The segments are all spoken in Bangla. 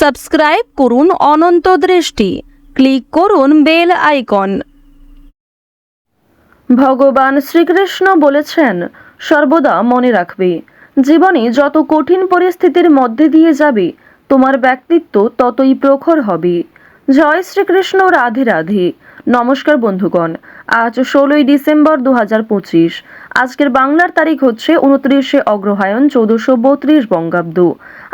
সাবস্ক্রাইব করুন অনন্ত দৃষ্টি। ক্লিক করুন বেল আইকন। ভগবান শ্রীকৃষ্ণ বলেছেন, সর্বদা মনে রাখবে, জীবনে যত কঠিন পরিস্থিতির মধ্যে দিয়ে যাবে, তোমার ব্যক্তিত্ব ততই প্রখর হবে। জয় শ্রীকৃষ্ণ, রাধে রাধে। নমস্কার বন্ধুগণ, আজ ষোলোই ডিসেম্বর দু হাজার পঁচিশ। আজকের বাংলার তারিখ হচ্ছে উনত্রিশে অগ্রহায়ণ চৌদ্দশো বত্রিশ বঙ্গাব্দ।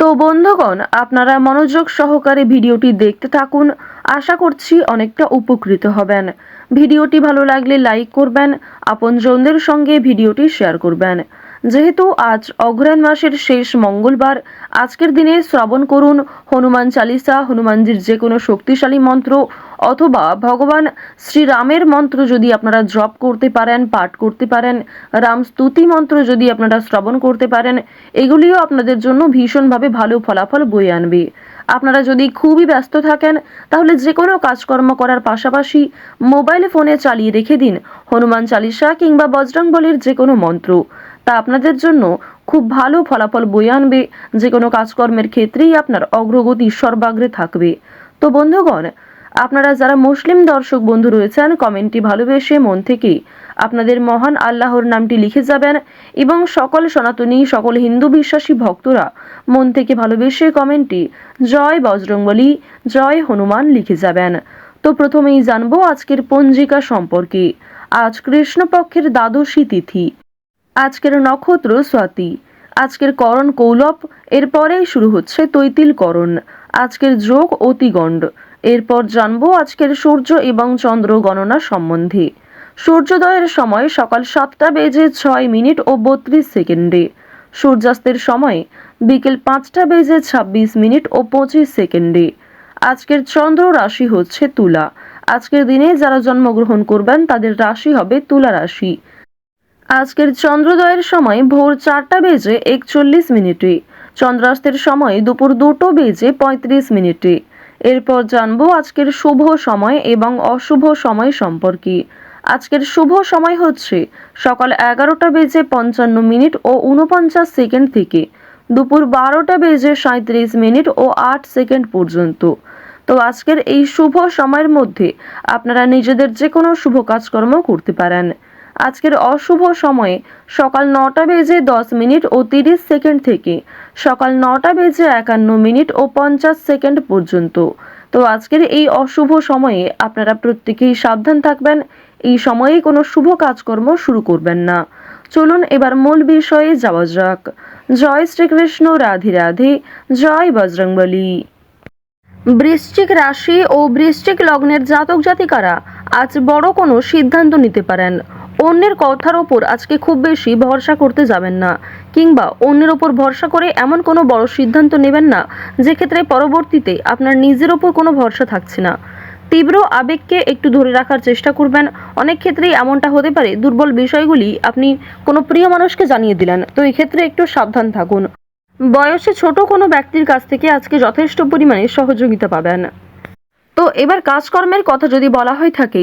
তো বন্ধুগণ, আপনারা মনোযোগ সহকারে ভিডিওটি দেখতে থাকুন। আশা করছি অনেকটা উপকৃত হবেন। ভিডিওটি ভালো লাগলে লাইক করবেন, আপনজনদের সঙ্গে ভিডিওটি শেয়ার করবেন। যেহেতু আজ অগ্রহায়ণ মাসের শেষ মঙ্গলবার, আজকের দিনে শ্রবণ করুন, হনুমান চালিসা, হনুমানজির যে কোনো শক্তিশালী মন্ত্র অথবা ভগবান শ্রীরামের মন্ত্র যদি আপনারা জপ করতে পারেন, পাঠ করতে পারেন, রাম স্তুতি মন্ত্র যদি আপনারা শ্রবণ করতে পারেন, এগুলিও আপনাদের জন্য ভীষণভাবে ভালো ফলাফল বয়ে আনবে। আপনারা যদি খুবই ব্যস্ত থাকেন, তাহলে যে কোনো কাজকর্ম করার পাশাপাশি মোবাইল ফোনে চালিয়ে রেখে দিন, হনুমান চালিসা কিংবা বজরংবলীর যে কোনো মন্ত্র। তা আপনাদের জন্য খুব ভালো ফলাফল বয়ে আনবে যে কোনো কাজকর্মের ক্ষেত্রেই আপনার অগ্রগতি সর্বাগ্রে থাকবে। তো বন্ধুগণ আপনারা যারা মুসলিম দর্শক বন্ধু রয়েছেন, কমেন্টটি ভালোবেসে মন থেকে আপনাদের মহান আল্লাহর নামটি লিখে যাবেন এবং সকল সনাতনী, সকল হিন্দু বিশ্বাসী ভক্তরা মন থেকে ভালোবেসে কমেন্টটি জয় বজরংবলী, জয় হনুমান লিখে যাবেন। তো প্রথমেই জানব আজকের পঞ্জিকা সম্পর্কে। আজ কৃষ্ণপক্ষের দ্বাদশী তিথি। আজকের নক্ষত্র স্বাতি। আজকের করণ কৌলব। এরপরেই শুরু হচ্ছে তৈতিল করণ। আজকের যোগ অতিগণ্ড। এরপর জানব আজকের সূর্য এবং চন্দ্র গণনা সম্বন্ধে। সূর্যোদয়ের সময় সকাল সাতটা বেজে ছয় মিনিট ও বত্রিশ সেকেন্ডে। সূর্যাস্তের সময় বিকেল পাঁচটা বেজে ছাব্বিশ মিনিট ও পঁচিশ সেকেন্ডে। আজকের চন্দ্র রাশি হচ্ছে তুলা। আজকের দিনে যারা জন্মগ্রহণ করবেন, তাদের রাশি হবে তুলা রাশি। আজকের চন্দ্রোদয়ের সময় ভোর চারটা বেজে একচল্লিশ মিনিটে। চন্দ্রাস্তের সময় দুপুর দুটো বেজে পঁয়ত্রিশ মিনিটে। এরপর জানব আজকের শুভ সময় এবং অশুভ সময় সম্পর্কে। আজকের শুভ সময় হচ্ছে সকাল এগারোটা বেজে পঞ্চান্ন মিনিট ও উনপঞ্চাশ সেকেন্ড থেকে দুপুর বারোটা বেজে সাঁত্রিশ মিনিট ও আট সেকেন্ড পর্যন্ত। তো আজকের এই শুভ সময়ের মধ্যে আপনারা নিজেদের যে কোনো শুভ কাজকর্ম করতে পারেন। আজকের অশুভ সময়ে সকাল নটা বেজে দশ মিনিট ও তিরিশ সেকেন্ড থেকে সকাল নটা বেজে একান্ন মিনিট ও পঞ্চাশ সেকেন্ড পর্যন্ত। তো আজকের এই অশুভ সময়ে আপনারা প্রত্যেকেই সাবধান থাকবেন, এই সময়ে কোনো শুভ কাজকর্ম শুরু করবেন না। চলুন এবার মূল বিষয়ে যাওয়া যাক। জয় শ্রীকৃষ্ণ, রাধে রাধে, জয় বজরংবলী। বৃশ্চিক রাশি ও বৃশ্চিক লগ্নের জাতক জাতিকারা আজ বড় কোনো সিদ্ধান্ত নিতে পারেন। অন্যের কথার ওপর আজকে খুব বেশি ভরসা করতে যাবেন না, কিংবা অন্যের ওপর ভরসা করে এমন কোনো বড় সিদ্ধান্ত নেবেন না, যে ক্ষেত্রে পরবর্তীতে আপনার নিজের ওপর কোনো ভরসা থাকছে না। তীব্র আবেগকে একটু ধরে রাখার চেষ্টা করবেন, অনেক ক্ষেত্রেই এমনটা হতে পারে, দুর্বল বিষয়গুলি আপনি কোনো প্রিয় মানুষকে জানিয়ে দিলেন, তো এই ক্ষেত্রে একটু সাবধান থাকুন। বয়সে ছোট কোনো ব্যক্তির কাছ থেকে আজকে যথেষ্ট পরিমাণে সহযোগিতা পাবেন। তো এবার কাজকর্মের কথা যদি বলা হয়ে থাকে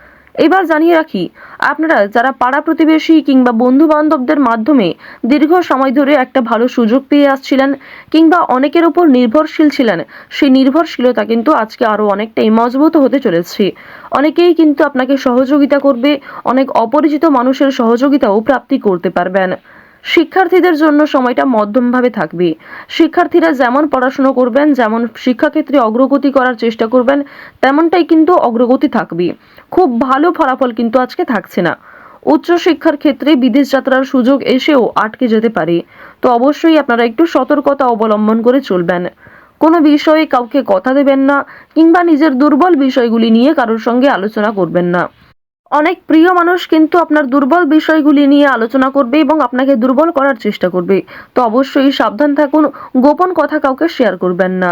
এবার জানিয়ে রাখি, আপনারা যারা পাড়া প্রতিবেশী কিংবা বন্ধু বান্ধবদের মাধ্যমে দীর্ঘ সময় ধরে একটা ভালো সুযোগ পেয়ে আসছিলেন কিংবা অনেকের উপর নির্ভরশীল ছিলেন, সেই নির্ভরশীলতা কিন্তু আজকে আরও অনেকটাই মজবুত হতে চলেছে। অনেকেই কিন্তু আপনাকে সহযোগিতা করবে, অনেক অপরিচিত মানুষের সহযোগিতাও প্রাপ্তি করতে পারবেন। শিক্ষার্থীদের জন্য সময়টা মধ্যমভাবে থাকবে। শিক্ষার্থীরা যেমন পড়াশুনো করবেন, যেমন শিক্ষাক্ষেত্রে অগ্রগতি করার চেষ্টা করবেন, তেমনটাই কিন্তু অগ্রগতি থাকবে। খুব ভালো ফলাফল কিন্তু আজকে থাকছে না। উচ্চশিক্ষার ক্ষেত্রে বিদেশ যাত্রার সুযোগ এসেও আটকে যেতে পারে। তো অবশ্যই আপনারা একটু সতর্কতা অবলম্বন করে চলবেন। কোনো বিষয়ে কাউকে কথা দেবেন না কিংবা নিজের দুর্বল বিষয়গুলি নিয়ে কারোর সঙ্গে আলোচনা করবেন না। অনেক প্রিয় মানুষ কিন্তু আপনার দুর্বল বিষয়গুলি নিয়ে আলোচনা করবে এবং আপনাকে দুর্বল করার চেষ্টা করবে। তো অবশ্যই সাবধান থাকুন, গোপন কথা কাউকে শেয়ার করবেন না।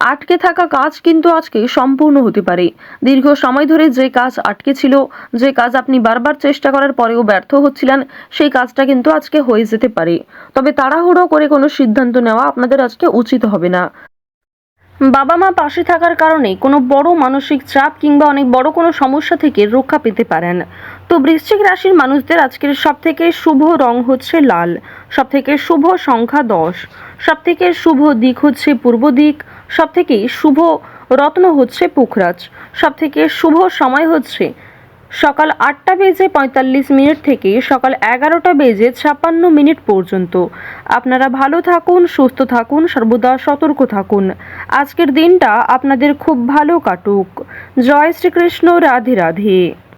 আটকে থাকা কাজ কিন্তু আজকে সম্পূর্ণ হতে পারে। দীর্ঘ সময় ধরে যে কাজ আটকে ছিল, যে কাজ আপনি বারবার চেষ্টা করার পরেও ব্যর্থ হচ্ছিলেন, সেই কাজটা কিন্তু আজকে হয়ে যেতে পারে। তবে তাড়াহুড়ো করে কোনো সিদ্ধান্ত নেওয়া আপনাদের আজকে উচিত হবে না। বাবা মা পাশে থাকার কারণে কোনো বড় মানসিক চাপ কিংবা অনেক বড় কোনো সমস্যা থেকে রক্ষা পেতে পারেন। তো বৃশ্চিক রাশির মানুষদের আজকের সব থেকে শুভ রং হচ্ছে লাল সব থেকে শুভ সংখ্যা দশ সব থেকে শুভ দিক হচ্ছে পূর্ব দিক সব থেকে শুভ রত্ন হচ্ছে পুখরাজ। সব থেকে শুভ সময় হচ্ছে সকাল আটটা বেজে পঁয়তাল্লিশ মিনিট থেকে সকাল এগারোটা বেজে ছাপ্পান্ন মিনিট পর্যন্ত। আপনারা ভালো থাকুন, সুস্থ থাকুন, সর্বদা সতর্ক থাকুন। আজকের দিনটা আপনাদের খুব ভালো কাটুক। জয় শ্রীকৃষ্ণ, রাধে রাধে।